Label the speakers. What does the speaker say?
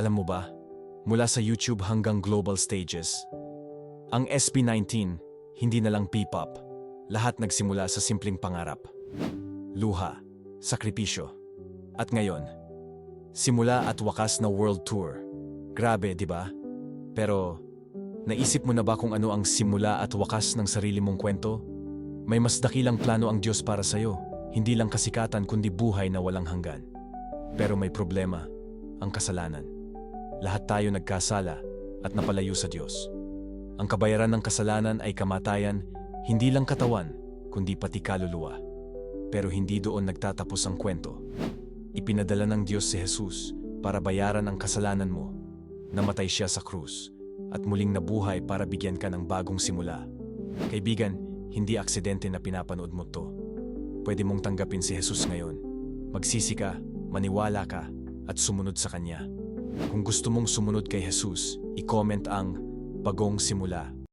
Speaker 1: Alam mo ba, mula sa YouTube hanggang global stages, ang SB19 hindi na lang P-pop. Lahat nagsimula sa simpleng pangarap. Luha, sakripisyo. At ngayon, simula at wakas na world tour. Grabe, di ba? Pero, naisip mo na ba kung ano ang simula at wakas ng sarili mong kwento? May mas dakilang plano ang Diyos para sa'yo, hindi lang kasikatan kundi buhay na walang hanggan. Pero may problema, ang kasalanan. Lahat tayo nagkasala at napalayo sa Diyos. Ang kabayaran ng kasalanan ay kamatayan, hindi lang katawan, kundi pati kaluluwa. Pero hindi doon nagtatapos ang kwento. Ipinadala ng Diyos si Jesus para bayaran ang kasalanan mo. Namatay siya sa krus at muling nabuhay para bigyan ka ng bagong simula. Kaibigan, hindi aksidente na pinapanood mo to. Pwede mong tanggapin si Jesus ngayon. Magsisi ka, maniwala ka, at sumunod sa Kanya. Kung gusto mong sumunod kay Jesus, i-comment ang bagong simula